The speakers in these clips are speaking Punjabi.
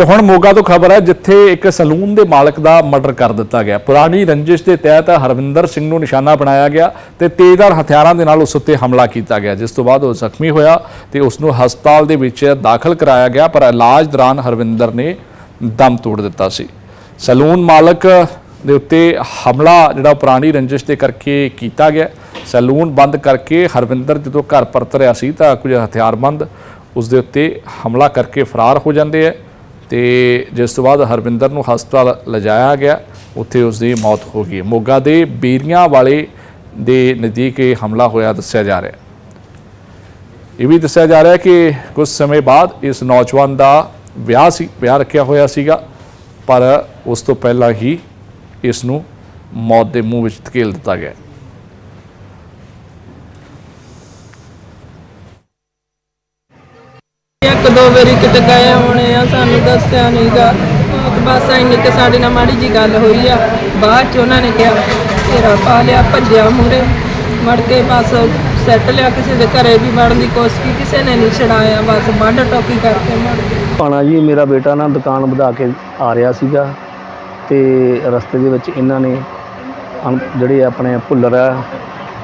ਤੇ ਹੁਣ ਮੋਗਾ ਤੋਂ ਖਬਰ ਹੈ ਜਿੱਥੇ ਇੱਕ ਸਲੂਨ ਦੇ ਮਾਲਕ ਦਾ ਮਰਡਰ ਕਰ ਦਿੱਤਾ ਗਿਆ। ਪੁਰਾਣੀ ਰੰਜਿਸ਼ ਦੇ ਤਹਿਤ ਹਰਵਿੰਦਰ ਸਿੰਘ ਨੂੰ ਨਿਸ਼ਾਨਾ ਬਣਾਇਆ ਗਿਆ ਤੇ ਤੇਜ਼ਧਾਰ ਹਥਿਆਰਾਂ ਦੇ ਨਾਲ ਉਸ ਉੱਤੇ ਹਮਲਾ ਕੀਤਾ ਗਿਆ, ਜਿਸ ਤੋਂ ਬਾਅਦ ਉਹ ਜ਼ਖਮੀ ਹੋਇਆ ਤੇ ਉਸ ਨੂੰ ਹਸਪਤਾਲ ਦੇ ਵਿੱਚ ਦਾਖਲ ਕਰਾਇਆ ਗਿਆ, ਪਰ ਇਲਾਜ ਦੌਰਾਨ ਹਰਵਿੰਦਰ ਨੇ ਦਮ ਤੋੜ ਦਿੱਤਾ ਸੀ। ਸਲੂਨ ਮਾਲਕ ਦੇ ਉੱਤੇ ਹਮਲਾ ਜਿਹੜਾ ਪੁਰਾਣੀ ਰੰਜਿਸ਼ ਦੇ ਕਰਕੇ ਕੀਤਾ ਗਿਆ। ਸਲੂਨ ਬੰਦ ਕਰਕੇ ਹਰਵਿੰਦਰ ਜਦੋਂ ਘਰ ਪਰਤ ਰਿਹਾ ਸੀ ਤਾਂ ਕੁਝ ਹਥਿਆਰਬੰਦ ਉਸ ਦੇ ਉੱਤੇ ਹਮਲਾ ਕਰਕੇ ਫਰਾਰ ਹੋ ਜਾਂਦੇ ਹੈ ਤੇ ਜਿਸ ਤੋਂ ਬਾਅਦ ਹਰਵਿੰਦਰ ਨੂੰ ਹਸਪਤਾਲ ਲਿਜਾਇਆ ਗਿਆ, ਉੱਥੇ ਉਸ ਦੀ ਮੌਤ ਹੋ ਗਈ। ਮੋਗਾ ਦੇ ਬੀਰੀਆਂ ਵਾਲੇ ਦੇ ਨਜ਼ਦੀਕ ਇਹ ਹਮਲਾ ਹੋਇਆ ਦੱਸਿਆ ਜਾ ਰਿਹਾ ਇਹ ਵੀ ਦੱਸਿਆ ਜਾ ਰਿਹਾ ਕਿ ਕੁਝ ਸਮੇਂ ਬਾਅਦ ਇਸ ਨੌਜਵਾਨ ਦਾ ਵਿਆਹ ਸੀ, ਵਿਆਹ ਰੱਖਿਆ ਹੋਇਆ ਸੀਗਾ, ਪਰ ਉਸ ਤੋਂ ਪਹਿਲਾਂ ਹੀ ਇਸ ਨੂੰ ਮੌਤ ਦੇ ਮੂੰਹ ਵਿੱਚ ਧਕੇਲ ਦਿੱਤਾ ਗਿਆ ਦੋ ਵਾਰੀ ਕਿਤੇ ਗਏ ਹੋਣੇ ਆ, ਸਾਨੂੰ ਦੱਸਿਆ ਨਹੀਂਗਾ ਬਸ ਇੰਨੀ ਕਿ ਸਾਡੇ ਨਾਲ ਮਾੜੀ ਜੀ ਗੱਲ ਹੋਈ ਆ। ਬਾਅਦ ਚ ਉਹਨਾਂ ਨੇ ਕਿਹਾ ਤੇਰਾ ਪਾ ਲਿਆ, ਭੱਜਿਆ ਮੂਰੇ ਮੜ ਕੇ ਬਸ ਸੈੱਟ ਲਿਆ, ਕਿਸੇ ਦੇ ਘਰੇ ਵੀ ਵੜਨ ਦੀ ਕੋਸ਼ਿਸ਼ ਕੀਤੀ, ਕਿਸੇ ਨੇ ਨਹੀਂ ਛਡਾਇਆ। ਬਸ ਵੱਢ ਟੋਕੀ ਕਰਕੇ ਮੜ ਗਏ ਪਾਣਾ ਜੀ, ਮੇਰਾ ਬੇਟਾ ਨਾ ਦੁਕਾਨ ਵਧਾ ਕੇ ਆ ਰਿਹਾ ਸੀਗਾ ਤੇ ਰਸਤੇ ਦੇ ਵਿੱਚ ਇਹਨਾਂ ਨੇ ਜਿਹੜੇ ਆਪਣੇ ਭੁੱਲਰ ਆ,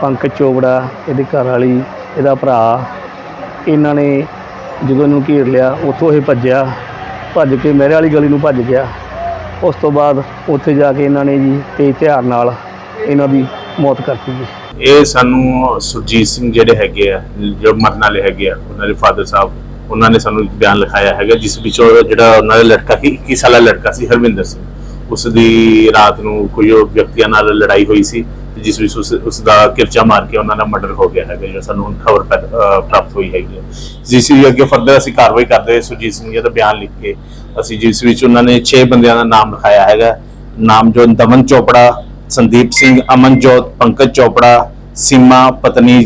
ਪੰਕਜ ਚੋਬੜਾ ਇਹਦੇ ਘਰ ਵਾਲੀ, ਇਹਦਾ ਭਰਾ, ਇਹਨਾਂ ਨੇ ਜਦੋਂ ਇਹਨੂੰ ਘੇਰ ਲਿਆ, ਉੱਥੋਂ ਇਹ ਭੱਜਿਆ, ਭੱਜ ਕੇ ਮੇਰੇ ਵਾਲੀ ਗਲੀ ਨੂੰ ਭੱਜ ਗਿਆ। ਉਸ ਤੋਂ ਬਾਅਦ ਉੱਥੇ ਜਾ ਕੇ ਇਹਨਾਂ ਨੇ ਜੀ ਤੇਜ਼ ਹਥਿਆਰ ਨਾਲ ਇਹਨਾਂ ਦੀ ਮੌਤ ਕਰਤੀ ਜੀ। ਇਹ ਸਾਨੂੰ ਸੁਰਜੀਤ ਸਿੰਘ ਜਿਹੜੇ ਹੈਗੇ ਆ, ਜੋ ਮਰਨ ਵਾਲੇ ਹੈਗੇ ਆ, ਉਹਨਾਂ ਦੇ ਫਾਦਰ ਸਾਹਿਬ, ਉਹਨਾਂ ਨੇ ਸਾਨੂੰ ਬਿਆਨ ਲਿਖਾਇਆ ਹੈਗਾ, ਜਿਸ ਵਿੱਚ ਜਿਹੜਾ ਉਹਨਾਂ ਦਾ ਲੜਕਾ ਸੀ 21 ਸਾਲਾ ਲੜਕਾ ਸੀ ਹਰਵਿੰਦਰ ਸਿੰਘ। ਉਸ ਦੀ ਰਾਤ ਨੂੰ ਕੋਈ ਉਹ ਵਿਅਕਤੀਆਂ ਨਾਲ ਲੜਾਈ ਹੋਈ ਸੀ ਜਿਸ ਵਿੱਚ ਉਸ ਉਸ ਦਾ ਕਿਰਚਾ ਮਾਰ ਕੇ ਉਹਨਾਂ ਦਾ ਮਰਡਰ ਹੋ ਗਿਆ ਹੈਗਾ, ਜਿਹੜਾ ਸਾਨੂੰ ਖਬਰ ਪ੍ਰਾਪਤ ਹੋਈ ਹੈਗੀ ਹੈ। ਜਿਸ ਵੀ ਅੱਗੇ ਫਰਦਰ ਅਸੀਂ ਕਾਰਵਾਈ ਕਰਦੇ ਹੋਏ ਸੁਰਜੀਤ ਸਿੰਘ ਜੀ ਦਾ ਬਿਆਨ ਲਿਖ ਕੇ ਅਸੀਂ ਜਿਸ ਵਿੱਚ ਉਹਨਾਂ ਨੇ 6 ਬੰਦਿਆਂ ਦਾ ਨਾਮ ਲਿਖਾਇਆ ਹੈਗਾ। ਨਾਮ ਜੋ ਦਮਨ ਚੋਪੜਾ, ਸੰਦੀਪ ਸਿੰਘ, ਅਮਨਜੋਤ, ਪੰਕਜ ਚੋਪੜਾ, ਸੀਮਾ, ਪਤਨੀ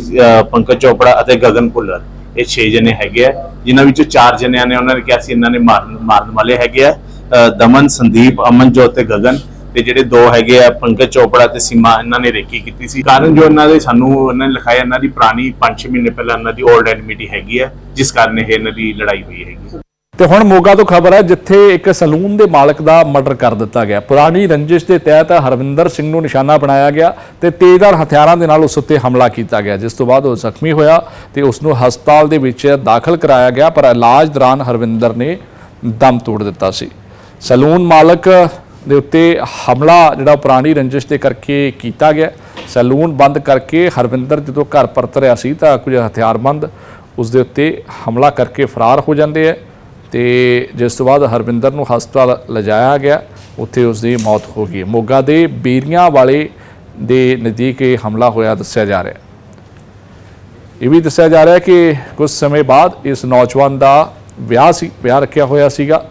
ਪੰਕਜ ਚੋਪੜਾ ਅਤੇ ਗਗਨ ਭੁੱਲਰ। ਇਹ 6 ਜਣੇ ਹੈਗੇ ਆ। ਜਿਨ੍ਹਾਂ ਵਿੱਚੋਂ 4 ਜਣਿਆਂ ਨੇ ਉਹਨਾਂ ਨੇ ਕਿਹਾ ਸੀ ਇਹਨਾਂ ਨੇ ਮਾਰਨ ਮਾਰਨ ਵਾਲੇ ਹੈਗੇ ਆ। ਦਮਨ, ਸੰਦੀਪ, ਅਮਨਜੋਤ ਤੇ ਗਗਨ। ਤੇ ਜਿਹੜੇ ਦੋ ਹੈਗੇ ਆ, ਪੰਕਜ ਚੋਪੜਾ ਤੇ ਸੀਮਾ, ਇਹਨਾਂ ਨੇ ਰੇਕੀ ਕੀਤੀ ਸੀ। ਕਾਰਨ ਜੋ ਇਹਨਾਂ ਦੇ ਸਾਨੂੰ, ਇਹਨਾਂ ਨੇ ਲਿਖਾਇਆ, ਇਹਨਾਂ ਦੀ ਪੁਰਾਣੀ 5-6 ਮਹੀਨੇ ਪਹਿਲਾਂ ਇਹਨਾਂ ਦੀ 올ਡ ਐਨਮਿਟੀ ਹੈਗੀ ਹੈ ਜਿਸ ਕਾਰਨ ਇਹ ਇਹਨਾਂ ਦੀ ਲੜਾਈ ਹੋਈ ਹੈਗੀ। ਤੇ ਹੁਣ ਮੋਗਾ ਤੋਂ ਖਬਰ ਹੈ, ਜਿੱਥੇ ਇੱਕ ਸਲੂਨ ਦੇ ਮਾਲਕ ਦਾ ਮਰਡਰ ਕਰ ਦਿੱਤਾ ਗਿਆ। ਪੁਰਾਣੀ ਰੰਜਿਸ਼ ਦੇ ਤਹਿਤ ਹਰਵਿੰਦਰ ਸਿੰਘ ਨੂੰ ਨਿਸ਼ਾਨਾ ਬਣਾਇਆ ਗਿਆ ਤੇ ਤੇਜ਼ਧਾਰ ਹਥਿਆਰਾਂ ਦੇ ਨਾਲ ਉਸ ਉੱਤੇ ਹਮਲਾ ਕੀਤਾ ਗਿਆ, ਜਿਸ ਤੋਂ ਬਾਅਦ ਉਹ ਜ਼ਖਮੀ ਹੋਇਆ ਤੇ ਉਸ ਨੂੰ ਹਸਪਤਾਲ ਦੇ ਵਿੱਚ ਦਾਖਲ ਕਰਾਇਆ ਗਿਆ, ਪਰ ਇਲਾਜ ਦੌਰਾਨ ਹਰਵਿੰਦਰ ਨੇ ਦਮ ਤੋੜ ਦਿੱਤਾ ਸੀ। ਸਲੂਨ ਮਾਲਕ ਦੇ ਉੱਤੇ ਹਮਲਾ ਜਿਹੜਾ ਪੁਰਾਣੀ ਰੰਜਿਸ਼ ਦੇ ਕਰਕੇ ਕੀਤਾ ਗਿਆ। ਸੈਲੂਨ ਬੰਦ ਕਰਕੇ ਹਰਵਿੰਦਰ ਜਦੋਂ ਘਰ ਪਰਤ ਰਿਹਾ ਸੀ ਤਾਂ ਕੁਝ ਹਥਿਆਰਬੰਦ ਉਸ ਦੇ ਉੱਤੇ ਹਮਲਾ ਕਰਕੇ ਫਰਾਰ ਹੋ ਜਾਂਦੇ ਹੈ ਤੇ ਜਿਸ ਤੋਂ ਬਾਅਦ ਹਰਵਿੰਦਰ ਨੂੰ ਹਸਪਤਾਲ ਲਿਜਾਇਆ ਗਿਆ। ਉੱਥੇ ਉਸ ਦੀ ਮੌਤ ਹੋ ਗਈ। ਮੋਗਾ ਦੇ ਬੀਰੀਆਂ ਵਾਲੇ ਦੇ ਨਜ਼ਦੀਕ ਇਹ ਹਮਲਾ ਹੋਇਆ ਦੱਸਿਆ ਜਾ ਰਿਹਾ। ਇਹ ਵੀ ਦੱਸਿਆ ਜਾ ਰਿਹਾ ਕਿ ਕੁਝ ਸਮੇਂ ਬਾਅਦ ਇਸ ਨੌਜਵਾਨ ਦਾ ਵਿਆਹ ਸੀ, ਵਿਆਹ ਰੱਖਿਆ ਹੋਇਆ ਸੀਗਾ।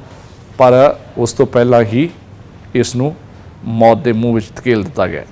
ਪਰ ਉਸ ਤੋਂ ਪਹਿਲਾਂ ਹੀ ਇਸ ਨੂੰ ਮੌਤ ਦੇ ਮੂੰਹ ਵਿੱਚ ਧਕੇਲ ਦਿੱਤਾ ਗਿਆ।